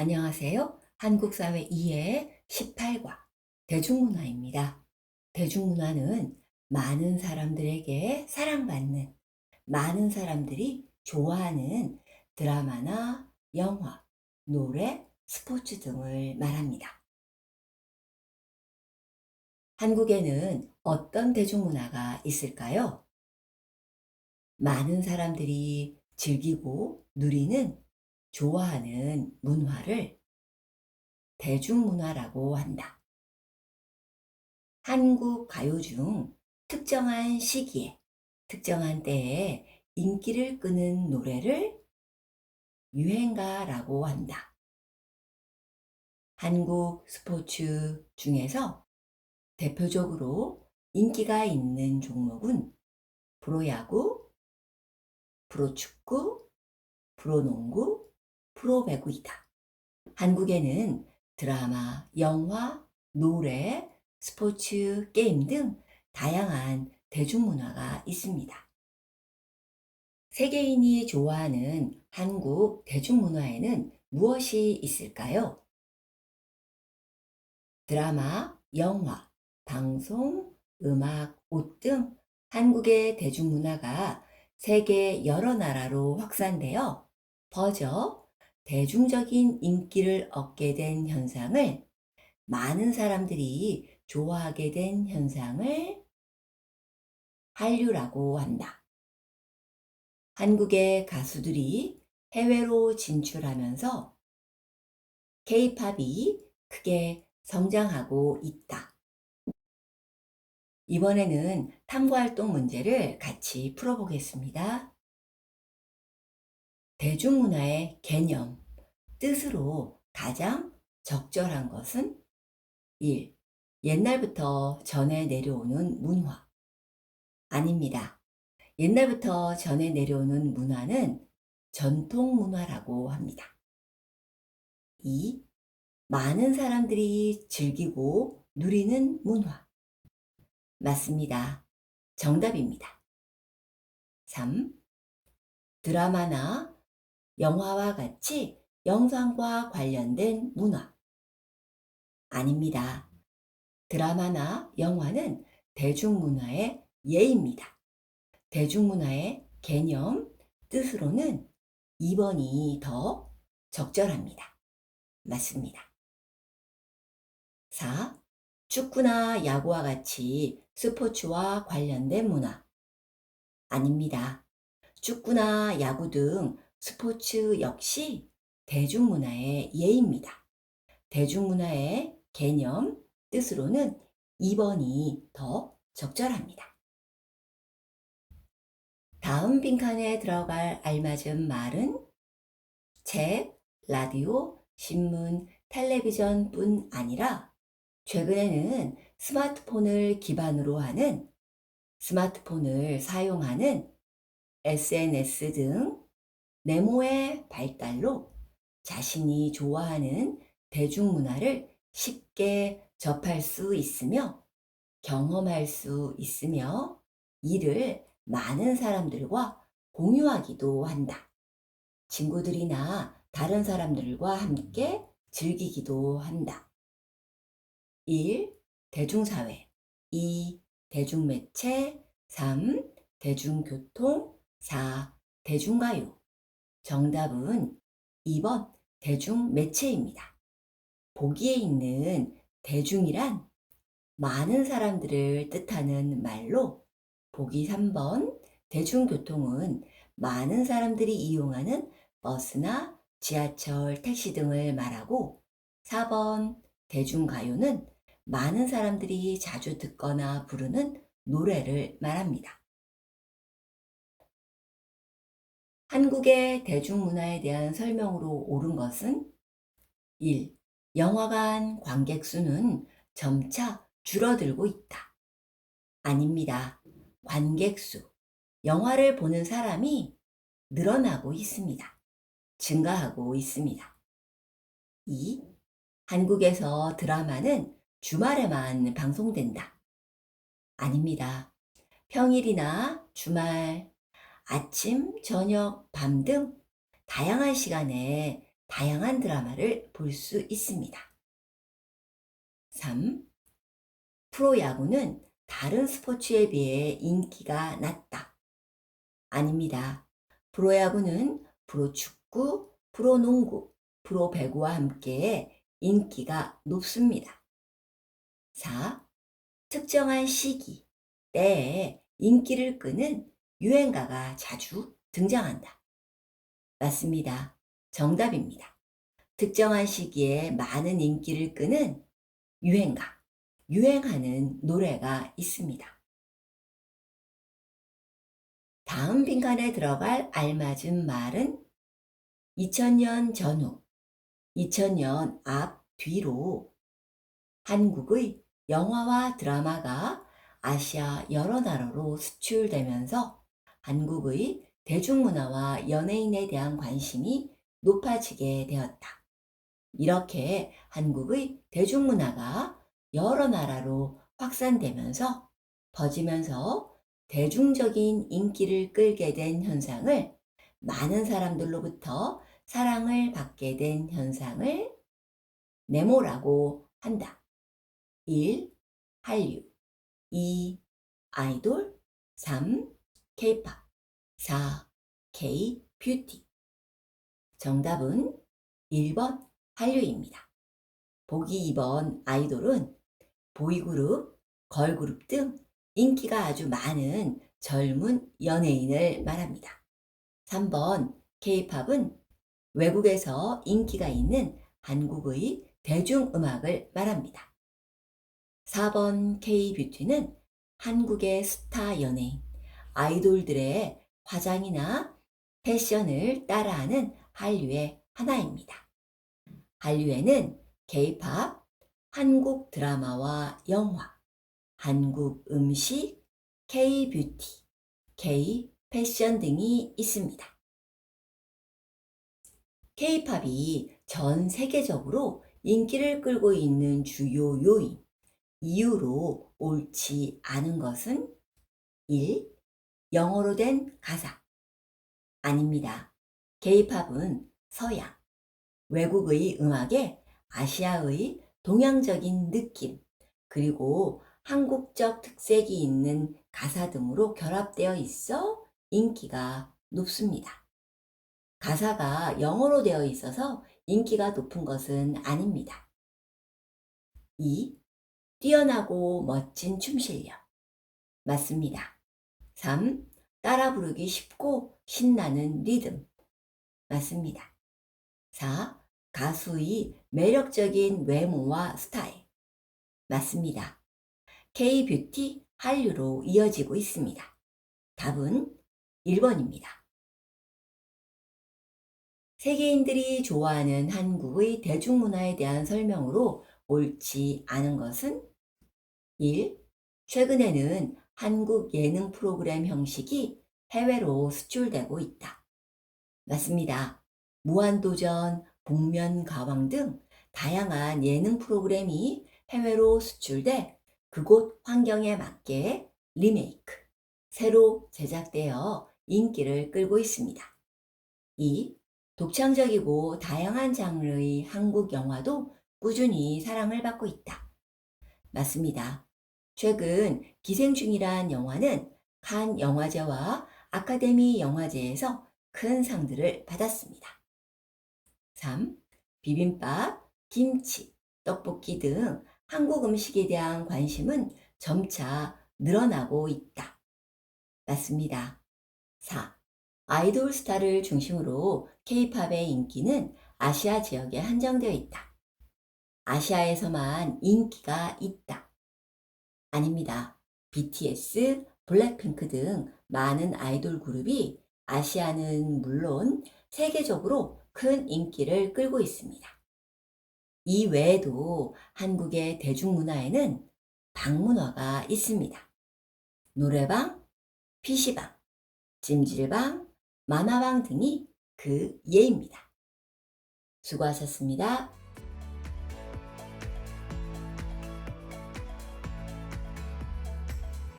안녕하세요. 한국사회 2의 18과 대중문화입니다. 대중문화는 많은 사람들에게 사랑받는, 많은 사람들이 좋아하는 드라마나 영화, 노래, 스포츠 등을 말합니다. 한국에는 어떤 대중문화가 있을까요? 많은 사람들이 즐기고 누리는 좋아하는 문화를 대중문화라고 한다. 한국 가요 중 특정한 시기에, 특정한 때에 인기를 끄는 노래를 유행가라고 한다. 한국 스포츠 중에서 대표적으로 인기가 있는 종목은 프로야구, 프로축구, 프로농구, 프로배구이다. 한국에는 드라마, 영화, 노래, 스포츠, 게임 등 다양한 대중문화가 있습니다. 세계인이 좋아하는 한국 대중문화에는 무엇이 있을까요? 드라마, 영화, 방송, 음악, 옷 등 한국의 대중문화가 세계 여러 나라로 확산되어 퍼져 대중적인 인기를 얻게 된 현상을 많은 사람들이 좋아하게 된 현상을 한류라고 한다. 한국의 가수들이 해외로 진출하면서 K-팝이 크게 성장하고 있다. 이번에는 탐구활동 문제를 같이 풀어보겠습니다. 대중문화의 개념, 뜻으로 가장 적절한 것은 1. 옛날부터 전해 내려오는 문화. 아닙니다. 옛날부터 전해 내려오는 문화는 전통 문화라고 합니다. 2. 많은 사람들이 즐기고 누리는 문화. 맞습니다. 정답입니다. 3. 드라마나 영화와 같이 영상과 관련된 문화. 아닙니다. 드라마나 영화는 대중문화의 예입니다. 대중문화의 개념, 뜻으로는 2번이 더 적절합니다. 맞습니다. 4. 축구나 야구와 같이 스포츠와 관련된 문화. 아닙니다. 축구나 야구 등 스포츠 역시 대중문화의 예입니다. 대중문화의 개념, 뜻으로는 2번이 더 적절합니다. 다음 빈칸에 들어갈 알맞은 말은 책, 라디오, 신문, 텔레비전 뿐 아니라 최근에는 스마트폰을 기반으로 하는 스마트폰을 사용하는 SNS 등 네모의 발달로 자신이 좋아하는 대중문화를 쉽게 접할 수 있으며 경험할 수 있으며 이를 많은 사람들과 공유하기도 한다. 친구들이나 다른 사람들과 함께 즐기기도 한다. 1. 대중사회 2. 대중매체 3. 대중교통 4. 대중가요 정답은 2번 대중 매체입니다. 보기에 있는 대중이란 많은 사람들을 뜻하는 말로 보기 3번 대중교통은 많은 사람들이 이용하는 버스나 지하철, 택시 등을 말하고 4번 대중가요는 많은 사람들이 자주 듣거나 부르는 노래를 말합니다. 한국의 대중문화에 대한 설명으로 옳은 것은 1. 영화관 관객 수는 점차 줄어들고 있다. 아닙니다. 관객 수. 영화를 보는 사람이 늘어나고 있습니다. 증가하고 있습니다. 2. 한국에서 드라마는 주말에만 방송된다. 아닙니다. 평일이나 주말, 아침, 저녁, 밤 등 다양한 시간에 다양한 드라마를 볼 수 있습니다. 3. 프로야구는 다른 스포츠에 비해 인기가 낮다. 아닙니다. 프로야구는 프로축구, 프로농구, 프로배구와 함께 인기가 높습니다. 4. 특정한 시기, 때에 인기를 끄는 유행가가 자주 등장한다. 맞습니다. 정답입니다. 특정한 시기에 많은 인기를 끄는 유행가, 유행하는 노래가 있습니다. 다음 빈칸에 들어갈 알맞은 말은 2000년 전후, 2000년 앞, 뒤로 한국의 영화와 드라마가 아시아 여러 나라로 수출되면서 한국의 대중문화와 연예인에 대한 관심이 높아지게 되었다. 이렇게 한국의 대중문화가 여러 나라로 확산되면서 퍼지면서 대중적인 인기를 끌게 된 현상을 많은 사람들로부터 사랑을 받게 된 현상을 네모라고 한다. 1. 한류 2. 아이돌 3. 케이팝 4. K 뷰티 정답은 1번 한류입니다. 보기 2번 아이돌은 보이그룹, 걸그룹 등 인기가 아주 많은 젊은 연예인을 말합니다. 3번 K-팝은 외국에서 인기가 있는 한국의 대중음악을 말합니다. 4번 K-뷰티는 한국의 스타 연예인, 아이돌들의 화장이나 패션을 따라하는 한류의 하나입니다. 한류에는 K-팝, 한국 드라마와 영화, 한국 음식, K-뷰티, K-패션 등이 있습니다. K-팝이 전 세계적으로 인기를 끌고 있는 주요 요인, 이유로 옳지 않은 것은 1. 영어로 된 가사. 아닙니다. K-팝은 서양, 외국의 음악에 아시아의 동양적인 느낌, 그리고 한국적 특색이 있는 가사 등으로 결합되어 있어 인기가 높습니다. 가사가 영어로 되어 있어서 인기가 높은 것은 아닙니다. 2. 뛰어나고 멋진 춤 실력. 맞습니다. 3. 따라 부르기 쉽고 신나는 리듬. 맞습니다. 4. 가수의 매력적인 외모와 스타일. 맞습니다. K-뷰티 한류로 이어지고 있습니다. 답은 1번입니다. 세계인들이 좋아하는 한국의 대중문화에 대한 설명으로 옳지 않은 것은 1. 최근에는 한국 예능 프로그램 형식이 해외로 수출되고 있다. 맞습니다. 무한도전, 복면가왕 등 다양한 예능 프로그램이 해외로 수출돼 그곳 환경에 맞게 리메이크, 새로 제작되어 인기를 끌고 있습니다. 2. 독창적이고 다양한 장르의 한국 영화도 꾸준히 사랑을 받고 있다. 맞습니다. 최근 기생충이란 영화는 칸 영화제와 아카데미 영화제에서 큰 상들을 받았습니다. 3. 비빔밥, 김치, 떡볶이 등 한국 음식에 대한 관심은 점차 늘어나고 있다. 맞습니다. 4. 아이돌 스타를 중심으로 K-팝의 인기는 아시아 지역에 한정되어 있다. 아시아에서만 인기가 있다. 아닙니다. BTS, 블랙핑크 등 많은 아이돌 그룹이 아시아는 물론 세계적으로 큰 인기를 끌고 있습니다. 이 외에도 한국의 대중문화에는 방문화가 있습니다. 노래방, PC방, 찜질방, 만화방 등이 그 예입니다. 수고하셨습니다.